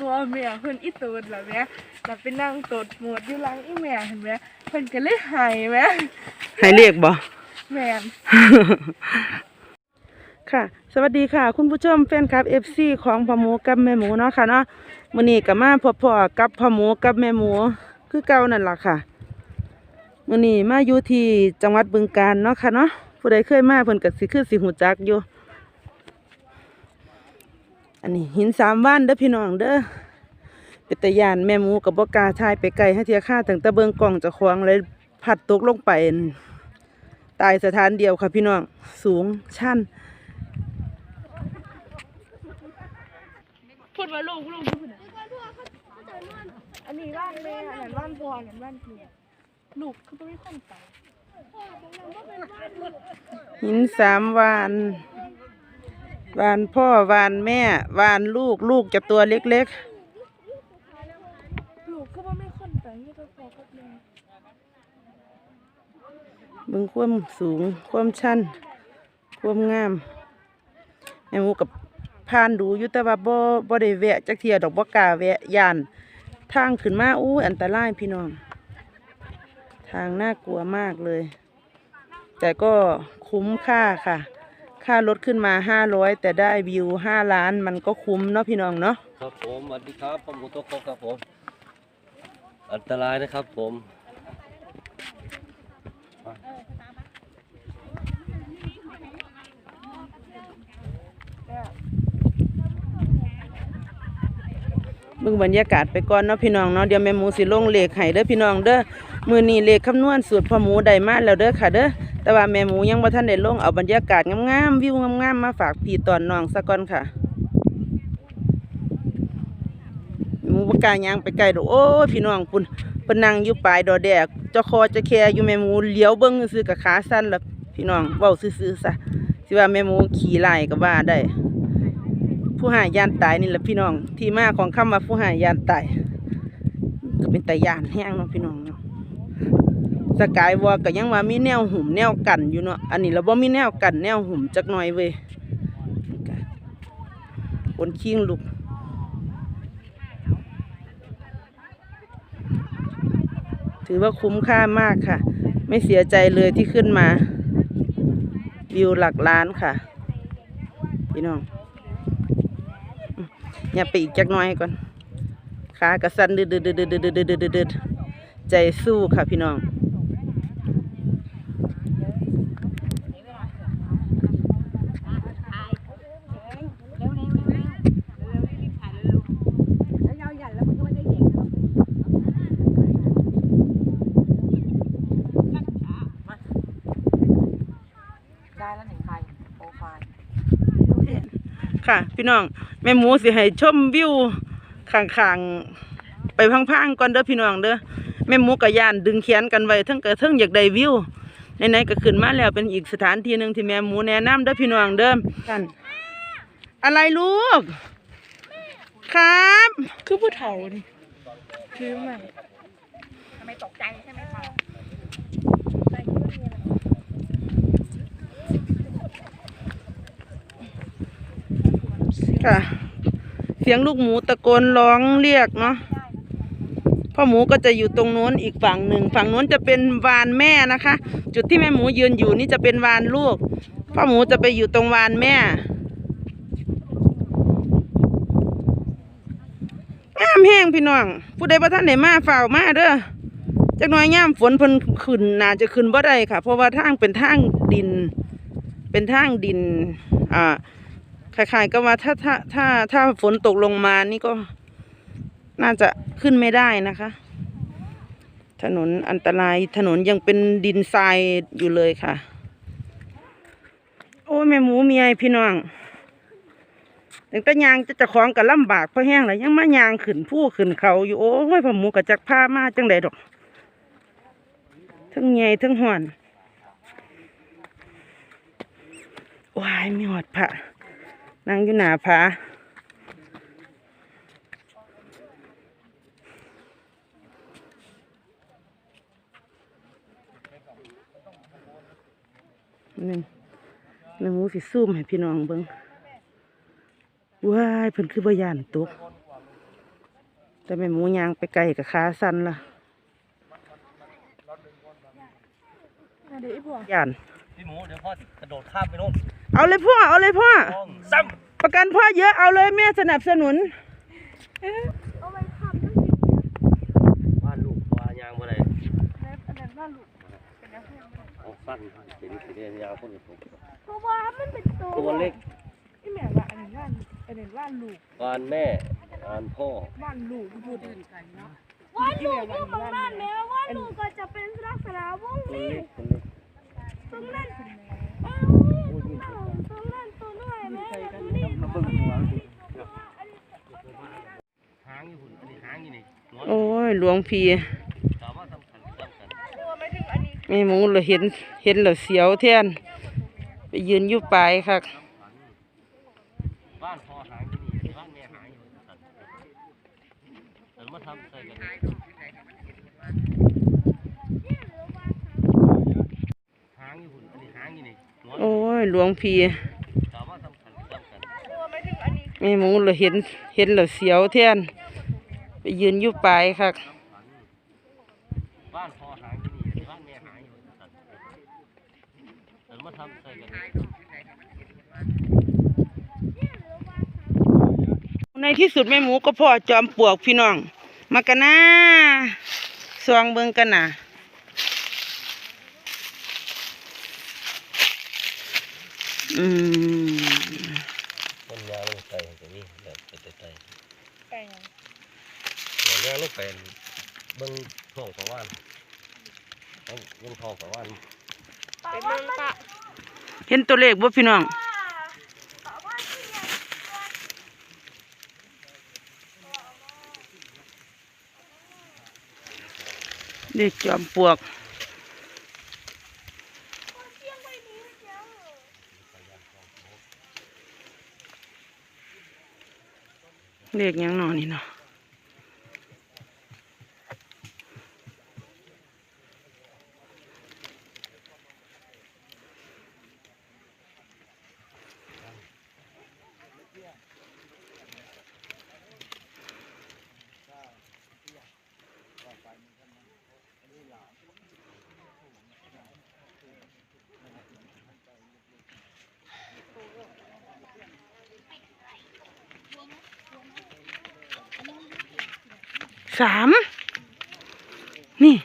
บ่แม่เพิ่นอีตูดล่ะแม่แล้วไปนั่งตดหมวดอยู่หลังอีแม่เห็นไหมเพิ่นก็เลยหายแม่ให้เรียกบ่แม่นค่ะ สวัสดีค่ะ คุณผู้ชมแฟนคลับ FC ของพ่อหมูกับแม่หมูเนาะค่ะเนาะมื้อนี้ก็มาพบพ่อกับพ่อหมูกับแม่หมู คือเก่านั่นล่ะค่ะมื้อนี้มาอยู่ที่จังหวัดบึงกาฬเนาะค่ะเนาะผู้ใดเคยมาเพิ่นก็สิคือสิหูจักอยู่ อันนี้หินสามว่านเด้อพี่น้องเด้อเป็นตะยานแม่หมูกับบ่กล้าทายไปไกลให้เทียค่าตั้งแต่เบิ่งกล้องเจะควงเลยพัดตกลงไป ตายสถานเดียวค่ะพี่น้องสูงชันพูดว่าลูกลูกพูดน่ะอันนี้บ้านแม่อันนั้นบ้านพ่ออันนั้นบ้านพี่ลูกคือบ่มีคนไปหินสามวาน วานพ่อวานแม่ วานลูกลูกจะตัวเล็กลูกคือบ่มีคนไปมีแต่พ่อกับแม่ๆมึงความสูง ความชันความงามแม่หมูกับพานดูอยู่แต่ว่าบ่บ่ได้แวะจักเทียดอกบ่กล้าแวะย่านทางขึ้นมาอู้อันตรายพี่น้อง ทางน่ากลัวมากเลย แต่ก็คุ้มค่าค่ะ ค่ารถขึ้นมาห้าร้อยแต่ได้วิวห้าล้านมันก็คุ้มเนาะพี่น้องเนาะครับผมสวัสดีครับผมกุตกครับผม อันตรายนะครับผมเบิ่งบรรยากาศไปก่อนเนาะพี่น้องเนาะเดี๋ยวแม่หมูสิลงเลขให้เด้อพี่น้องเด้อมื้อนี้เลขคำนวณสูตรพ่อหมูได้มาแล้วเด้อค่ะเด้อ แต่ว่าแม่หมูยังบ่ทันได้ลงเอาบรรยากาศงามๆวิวงามๆมาฝากพี่ตอนน้องซะก่อนค่ะหมูบ่กาย่างไปไกลดอกโอ้พี่น้องปุ่นเพิ่นนั่งอยู่ปลายดอแดกเจ้าคอเจะแคอยู่แม่หมูเลี้ยวเบิ่งซื่อกับขาสั้นแล้วพี่น้องเว้าซื่อๆซะสิว่าแม่หมูขี่ไล่ก็ว่าได้ ผู้หายยานตายนี่แหละพี่น้อง ที่มาของคำว่าผู้หายยานตายก็เป็นแต่ยานแห้งเนาะพี่น้องเนาะ สกายวอลก็ยังว่ามีแนวหุ่มแนวกันอยู่เนาะอันนี้เราบ่มีแนวกันแนวหุ่มจักหน่อยเว้ยคนขิ้งลูกถือว่าคุ้มค่ามากค่ะ ไม่เสียใจเลยที่ขึ้นมา วิวหลักล้านค่ะ พี่น้องอย่าไปอีกจักน้อยก่อนขากระสันดืดดืดดืดดืดดืดดืดใจสู้ค่ะพี่น้อง ค่ะ พี่น้องแม่หมูสิให้ชมวิวข้างๆไปพังๆก่อนเด้อพี่น้องเด้อแม่หมูกับยานดึงแขนกันไว้ทั้งกระทั้งอยากได้วิวไหนๆก็ขึ้นมาแล้วเป็นอีกสถานที่หนึ่งที่แม่หมูแนะนำเด้อพี่น้องเด้อกันอะไรลูก ครับ คือผู้เฒ่านี่คือใหม่ทำไมตกใจใช่ไหมคะ ค่ะ เสียงลูกหมูตะโกนร้องเรียกเนาะพ่อหมูก็จะอยู่ตรงโน้นอีกฝั่งหนึ่งฝั่งโน้นจะเป็นวานแม่นะคะ จุดที่แม่หมูยืนอยู่นี่จะเป็นวานลูกพ่อหมูจะไปอยู่ตรงวานแม่งามแห้งพี่น้อง ผู้ใดประท่านไหนมาฝ่าวมาเด้อจักน้อยย่ามฝนพนขึ้นน่าจะขึ้นบ่ได้ค่ะ เพราะว่าทางเป็นทางดิน เป็นทางดิน อ่า คล้ายๆก็ว่าถ้าถ้าถ้าถ้าฝนตกลงมานี่ก็น่าจะขึ้นไม่ได้นะคะ ถนนอันตรายถนนยังเป็นดินทรายอยู่เลยค่ะ โอ้แม่หมูเมียพี่น้องถึงแต่ยางจะจะคล้องกับลำบากเพราะแห้งเลยยังมายางขึ้นผู้ขึ้นเขาอยู่โอ้ยพ่อหมูกับจักผ้ามาจังใดดอก ทั้งใหญ่ทั้งห่อนวายมีหอดผ้า นั่งอยู่หน้าผาหนึ่งแม่หมูสิซูมให้พี่น้องเบิ่งว้ายเพิ่นคือบ่ย่านตกแต่แม่หมูยางไปไกลกับขาสั้นละเดี๋ยวไอ้พวกย่าน พี่หมูเดี๋ยวพ่อกระโดดข้ามไปโน่นเอาเลยพ่อ เอาเลยพ่อสองซ้ประกันพ่อเยอะเอาเลยแม่สนับสนุน เอาไปทำนั่นสิำบ้านลูกว่ายางบ่ได้แล้วอันนั้นว่าลูกเป็นนักเรียนบ่ได้เอาสั้นเป็นสีแดงยาวคนละตัวเพราะว่ามันเป็นตัวตัวเล็กไอ้แม่ว่าอันนี้ว่าอันนี้ว่าลูกบ้านแม่บ้านพ่อว่าลูกพูดเดินกันเนาะว่าลูกอยู่ของนั่นแม่ว่าลูกก็จะเป็นลักษณะวงตัวนี้เล็กตัวเล็ก ตรงนั้นเอ้าตรงนั้นตัวน้อยแม่ดูนี่มาเบิ่งหัวสิหางอยู่หุ่นอันนี้หางอยู่นี่โอ้ยหลวงพี่ไม่ถึงอันนี้แม่หมูเราเห็นเห็นแล้วเสียวแทนไปยืนอยู่ปลายคับ้านพอหางอยู่นี่บ้านแม่หางอยู่แต่มาทำใส่กันหางอยู่หุ่นอันนี้หางอยู่นี่หัวโอ้ยหลวงพี่ถามว่าสำคัญสำคัญตัวไม่ถึงอันนี้แม่หมูเราเห็นเห็นแล้วเสียวแทนไปยืนอยู่ปลายคักบ้านพ่อหางอยู่นี่บ้านแม่หางอยู่นี่สั่นแต่มาทำใส่กันในที่สุดแม่หมูก็พ่อจอมปลวกพี่น้อง มากันนะสวงเบิงกันนะ อืมต้นยางลงไปจะมีแบบเป็นไตไก่ยังๆอย่างนี้ลงไปเบิ่งท้องประวานเอาเบิ่งท้องประวานเป็นเมืองปะเห็นตัวเลขบ่พี่น้องเด็กจอมปลวก เด็กยังนอนี่เนาะ สามนี่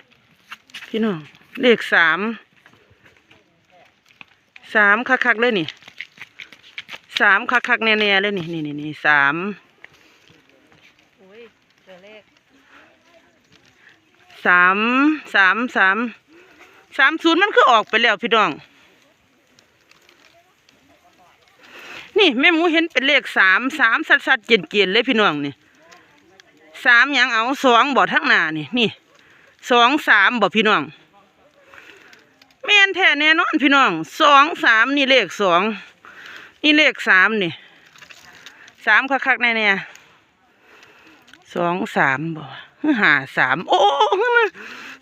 พี่น้องเลขสามสามคักๆเลยนี่สามคักๆแน่ๆเลยนี่นี่นี่นี่สามโอ้ยเจอเลขสามสามสามสามศูนย์มันคือออกไปแล้วพี่น้อง นี่แม่หมูเห็นเป็นเลขสามสามสัดๆเจียนๆเลยพี่น้องนี่ สามยังเอาสองบ่อทั้งหน้านี่นี่สองสามบ่พี่น้องแม่นแท้แน่นอนพี่น้องสองสามนี่เลขสองนี่เลขสามนี่สามคักๆแน่ๆสองสามบ่หาสามโอ้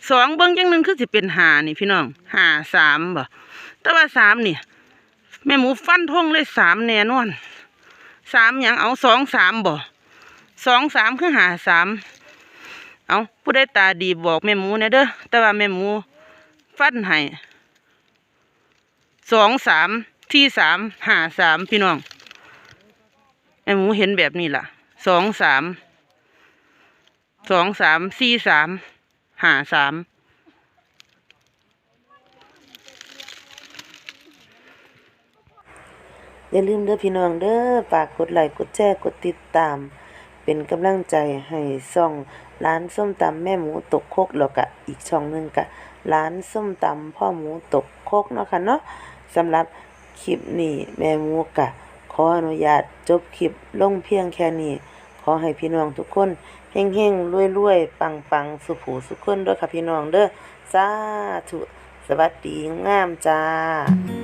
สองเบิ้งจังหนึ่งคือสิเป็นหานี่พี่น้องหาสามบ่แต่ว่าสามนี่แม่หมูฟันทงเลยสามแน่นอนสามยังเอาสองสามบ่ สองสามคือหาสามเอาผู้ได้ตาดีบอกแม่หมูนะเด้อแต่ว่าแม่หมูฟันให้สองสามที่สามหาสามพี่น้องแม่หมูเห็นแบบนี้ล่ะสองสามสองสามสี่สามหาสามอย่าลืมเด้อพี่น้องเด้อฝากกดไลค์กดแชร์กดติดตาม เป็นกำลังใจให้ซ่องร้านส้มตำแม่หมูตกโคกแล้วก็อีกช่องหนึงก็ร้านส้มตำพ่อหมูตกโคกเนาะค่ะเนาะสำหรับคลิปนี้แม่หมูกะขออนุญาตจบคลิปลงเพียงแค่นี้ ขอให้พี่น้องทุกคนเฮงๆรวยๆปังๆสุขูสุขคนด้วยค่ะพี่น้องเด้อสาธุสวัสดีงามจ้า